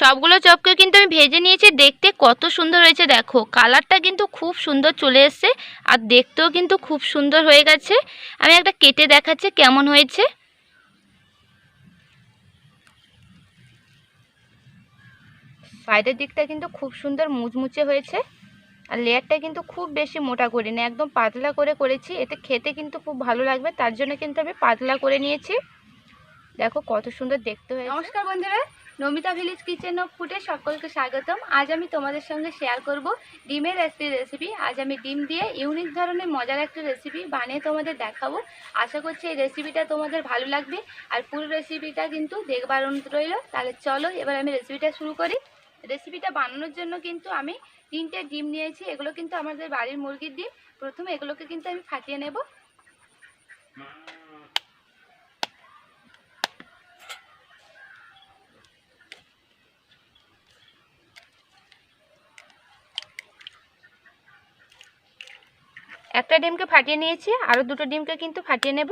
সবগুলো চপকে কিন্তু আমি ভেজে নিয়েছি। দেখতে কত সুন্দর হয়েছে, দেখো। কালারটা কিন্তু খুব সুন্দর চলে এসছে আর দেখতেও কিন্তু খুব সুন্দর হয়ে গেছে। আমি একটা কেটে দেখাচ্ছি কেমন হয়েছে। সাইডের দিকটা কিন্তু খুব সুন্দর মুচমুচে হয়েছে আর লেয়ারটা কিন্তু খুব বেশি মোটা করিনি, একদম পাতলা করে করেছি। এতে খেতে কিন্তু খুব ভালো লাগবে, তার জন্য কিন্তু আমি পাতলা করে নিয়েছি। দেখো কত সুন্দর দেখতে হয়েছে। নমস্কার বন্ধুরা, নমিতা ভিলেজ কিচেন অফ ফুডে সকলকে স্বাগতম। আজ আমি তোমাদের সঙ্গে শেয়ার করব ডিমের একটি রেসিপি আজ আমি ডিম দিয়ে ইউনিক ধরনের মজার একটা রেসিপি বানিয়ে তোমাদের দেখাবো। আশা করছি এই রেসিপিটা তোমাদের ভালো লাগবে। আর পুরো রেসিপিটা কিন্তু দেখবার অনুরোধ রইল। তাহলে চলো এবার আমি রেসিপিটা শুরু করি। রেসিপিটা বানানোর জন্য কিন্তু আমি তিনটে ডিম নিয়েছি। এগুলো কিন্তু আমাদের বাড়ির মুরগির ডিম। প্রথমে এগুলোকে কিন্তু আমি ফাটিয়ে নেব। একটা ডিমকে ফাটিয়ে নিয়েছি আরও দুটো ডিমকে কিন্তু ফাটিয়ে নেব।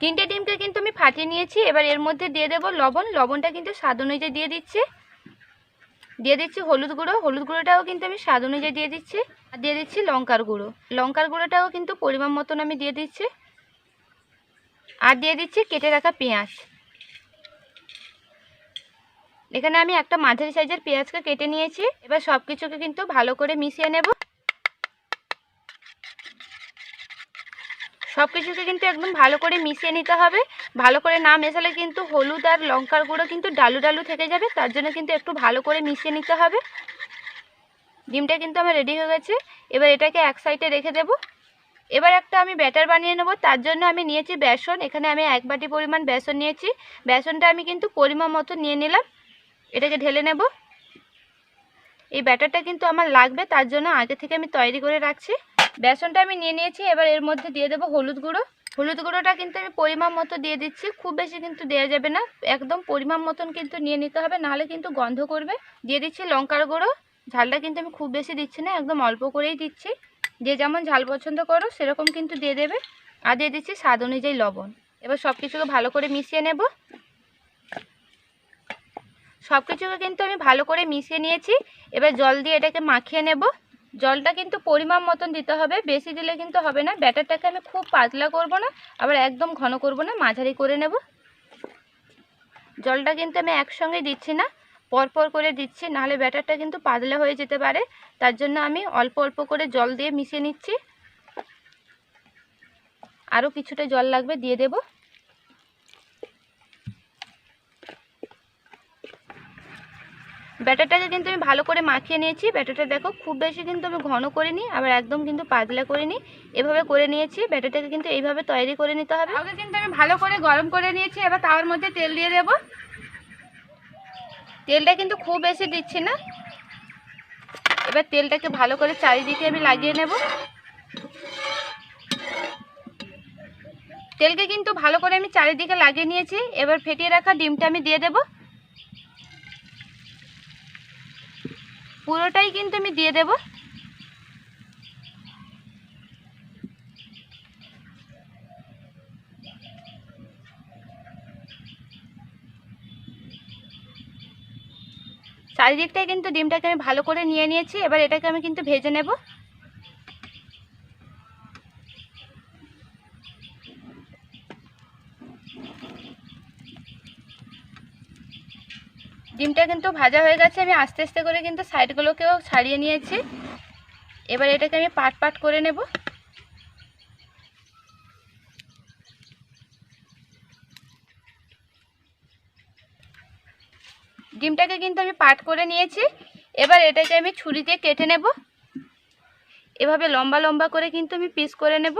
তিনটে ডিমকে কিন্তু আমি ফাটিয়ে নিয়েছি, এবার এর মধ্যে দিয়ে দেবো লবণ। লবণটা কিন্তু স্বাদ অনুযায়ী দিয়ে দিচ্ছি। দিয়ে দিচ্ছি হলুদ গুঁড়ো। হলুদ গুঁড়োটাও কিন্তু আমি স্বাদ অনুযায়ী দিয়ে দিচ্ছি। আর দিয়ে দিচ্ছি লঙ্কার গুঁড়ো। লঙ্কার গুঁড়োটাও কিন্তু পরিমাণ মতন আমি দিয়ে দিচ্ছি। আর দিয়ে দিচ্ছি কেটে রাখা পেঁয়াজ। এখানে আমি একটা মাঝারি সাইজের পেঁয়াজকে কেটে নিয়েছি। এবার সব কিছুকে কিন্তু ভালো করে মিশিয়ে নেব। সব কিছুকে কিন্তু একদম ভালো করে মিশিয়ে নিতে হবে। ভালো করে না মেশালে কিন্তু হলুদ আর লঙ্কার গুঁড়ো কিন্তু ডালু ডালু থেকে যাবে, তার জন্য কিন্তু একটু ভালো করে মিশিয়ে নিতে হবে। ডিমটা কিন্তু আমার রেডি হয়ে গেছে। এবার এটাকে এক সাইডে রেখে দেবো। এবার একটা আমি ব্যাটার বানিয়ে নেব, তার জন্য আমি নিয়েছি বেসন, এখানে আমি এক বাটি পরিমাণ বেসন নিয়েছি, বেসনটা আমি কিন্তু পরিমাণ মতো নিয়ে নিলাম, এটাকে ঢেলে নেব। এই ব্যাটারটা কিন্তু আমার লাগবে, তার জন্য আগে থেকে আমি তৈরি করে রাখছি। বেসনটা আমি নিয়ে নিয়েছি, এবার এর মধ্যে দিয়ে দেবো হলুদ গুঁড়ো। হলুদ গুঁড়োটা কিন্তু আমি পরিমাণ মতো দিয়ে দিচ্ছি, খুব বেশি কিন্তু দেওয়া যাবে না, একদম পরিমাণ মতন কিন্তু নিয়ে নিতে হবে, নাহলে কিন্তু গন্ধ করবে। দিয়ে দিচ্ছি লঙ্কার গুঁড়ো, ঝালটা কিন্তু আমি খুব বেশি দিচ্ছি না, একদম অল্প করেই দিচ্ছি। যে যেমন ঝাল পছন্দ করো, সেরকম কিন্তু দিয়ে দেবে। আর দিয়ে দিচ্ছি স্বাদ অনুযায়ী লবণ। এবার সব কিছুকে ভালো করে মিশিয়ে নেব। সব কিছুকে কিন্তু আমি ভালো করে মিশিয়ে নিয়েছি। এবার জল দিয়ে এটাকে মাখিয়ে নেব। জলটা কিন্তু পরিমাণ মতন দিতে হবে। বেশি দিলে কিন্তু হবে না। ব্যাটারটাকে আমি খুব পাতলা করব না, আবার একদম ঘন করব না। মাঝারি করে নেব। জলটা কিন্তু আমি একসঙ্গে দিচ্ছি না। পরপর করে দিচ্ছি, নাহলে ব্যাটারটা কিন্তু পাতলা হয়ে যেতে পারে। তার জন্য আমি অল্প অল্প করে জল দিয়ে মিশিয়ে নিচ্ছি। আরও কিছুটা জল লাগবে, দিয়ে দেব। ব্যাটারটাকে কিন্তু আমি ভালো করে মাখিয়ে নিয়েছি। ব্যাটারটা দেখো, খুব বেশি কিন্তু আমি ঘন করিনি, আবার একদম কিন্তু পাতলা করিনি। এভাবে করে নিয়েছি, ব্যাটারটাকে কিন্তু এইভাবে তৈরি করে নিতে হবে। আগে কিন্তু আমি ভালো করে গরম করে নিয়েছি, এবার তাওয়ার মধ্যে তেল দিয়ে দেবো। তেলটা কিন্তু খুব বেশি দিচ্ছি না। এবার তেলটাকে ভালো করে চারিদিকে আমি লাগিয়ে নেব। তেলকে কিন্তু ভালো করে আমি চারিদিকে লাগিয়ে নিয়েছি। এবার ফেটিয়ে রাখা ডিমটা আমি দিয়ে দেব। পুরোটাই কিন্তু আমি দিয়ে দেব। চারিদিকটাই কিন্তু ডিমটাকে আমি ভালো করে নিয়ে নিয়েছি, এবার এটাকে আমি কিন্তু ভেজে নেব। ডিমটা কিন্তু ভাজা হয়ে গেছে, আমি আস্তে আস্তে করে কিন্তু সাইডগুলোকেও ছাড়িয়ে নিয়েছি। এবার এটাকে আমি পাট পাট করে নেব। ডিমটাকে কিন্তু আমি পাট করে নিয়েছি। এবার এটাকে আমি ছুরি দিয়ে কেটে নেব। এভাবে লম্বা লম্বা করে কিন্তু আমি পিস করে নেব।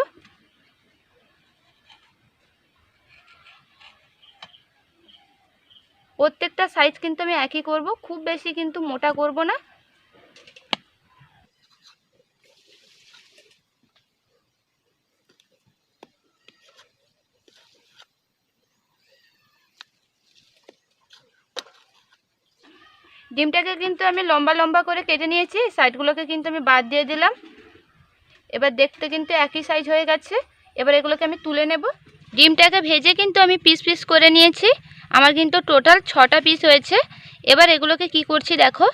প্রত্যেকটা সাইজ কিন্তু আমি একই করব, খুব বেশি কিন্তু মোটা করব না। ডিমটাকে কিন্তু আমি লম্বা লম্বা করে কেটে নিয়েছি, সাইডগুলোকে কিন্তু আমি বাদ দিয়ে দিলাম। এবার দেখতে কিন্তু একই সাইজ হয়ে গেছে। এবার এগুলোকে আমি তুলে নেব। ডিমটাকে ভেজে কিন্তু আমি পিস পিস করে নিয়েছি। আমার কিন্তু টোটাল ছটা পিস হয়েছে। এবার এগুলোকে কি করছি দেখো।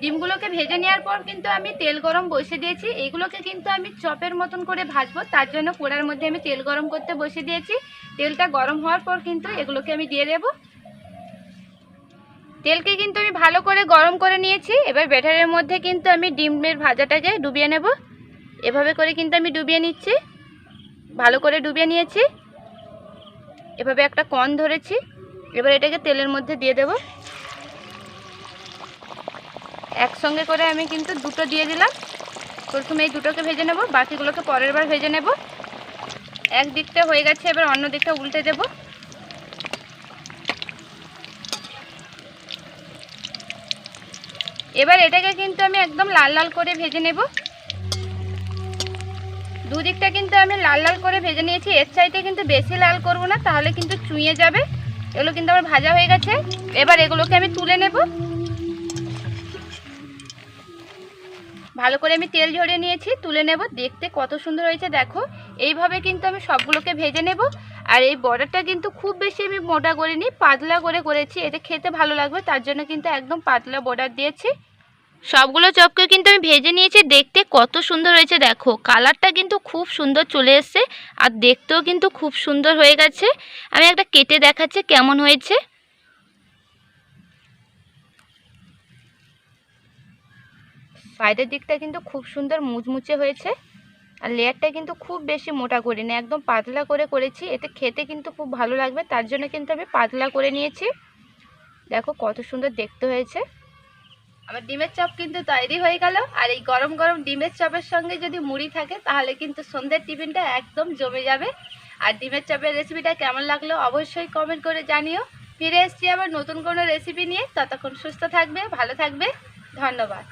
ডিমগুলোকে ভেজে নেওয়ার পর কিন্তু আমি তেল গরম বসিয়ে দিয়েছি। এগুলোকে কিন্তু আমি চপের মতন করে ভাজবো। তার জন্য পোড়ার মধ্যে আমি তেল গরম করতে বসিয়ে দিয়েছি। তেলটা গরম হওয়ার পর কিন্তু এগুলোকে আমি দিয়ে দেবো। তেলকে কিন্তু আমি ভালো করে গরম করে নিয়েছি। এবার ব্যাটারের মধ্যে কিন্তু আমি ডিমের ভাজাটাকে ডুবিয়ে নেব। এভাবে করে কিন্তু আমি ডুবিয়ে নিচ্ছি। ভালো করে ডুবিয়ে নিয়েছি। এভাবে একটা কন ধরেছি। এবার এটাকে তেলের মধ্যে দিয়ে দেব। একসঙ্গে করে আমি কিন্তু দুটো দিয়ে দিলাম। প্রথমে এই দুটোকে ভেজে নেব, বাকিগুলোকে পরের বার ভেজে নেব। এক দিকটা হয়ে গেছে, এবার অন্য দিকটা উল্টে দেবো। এবার এটাকে কিন্তু আমি একদম লাল লাল করে ভেজে নেব। দুদিকটা কিন্তু আমি লাল লাল করে ভেজে নিয়েছি। এর চাইতে কিন্তু বেশি লাল করব না, তাহলে কিন্তু চুঁয়ে যাবে। এগুলো কিন্তু আমার ভাজা হয়ে গেছে। এবার এগুলোকে আমি তুলে নেব। ভালো করে আমি তেল ঝরিয়ে নিয়েছি, তুলে নেব। দেখতে কত সুন্দর হয়েছে, দেখো। এইভাবে কিন্তু আমি সবগুলোকে ভেজে নেব। আর এই বর্ডারটা কিন্তু খুব বেশি আমি মোটা করিনি, পাতলা করে করেছি। এতে খেতে ভালো লাগবে, তার জন্য কিন্তু একদম পাতলা বর্ডার দিয়েছি। সবগুলো চপকে কিন্তু আমি ভেজে নিয়েছি, দেখতে কত সুন্দর হয়েছে, দেখো। কালারটা কিন্তু খুব সুন্দর চলে এসছে, আর দেখতেও কিন্তু খুব সুন্দর হয়ে গেছে। আমি একটা কেটে দেখাচ্ছি কেমন হয়েছে। বাইরের দিকটা কিন্তু খুব সুন্দর মুচমুচে হয়েছে। আর লেয়ারটা কিন্তু খুব বেশি মোটা করিনি একদম পাতলা করে করেছি। এতে খেতে কিন্তু খুব ভালো লাগবে, তার জন্য কিন্তু আমি পাতলা করে নিয়েছি। দেখো কত সুন্দর দেখতে হয়েছে। আমার ডিমের চপ কিন্তু তৈরি হয়ে গেল, আর এই গরম গরম ডিমের চপের সঙ্গে যদি মুড়ি থাকে, তাহলে কিন্তু সন্ধ্যের টিফিনটা একদম জমে যাবে। আর ডিমের চপের রেসিপিটা কেমন লাগল অবশ্যই কমেন্ট করে জানিও। ফিরে এসছি আবার নতুন কোনো রেসিপি নিয়ে, ততক্ষণ সুস্থ থাকবে, ভালো থাকবে, ধন্যবাদ।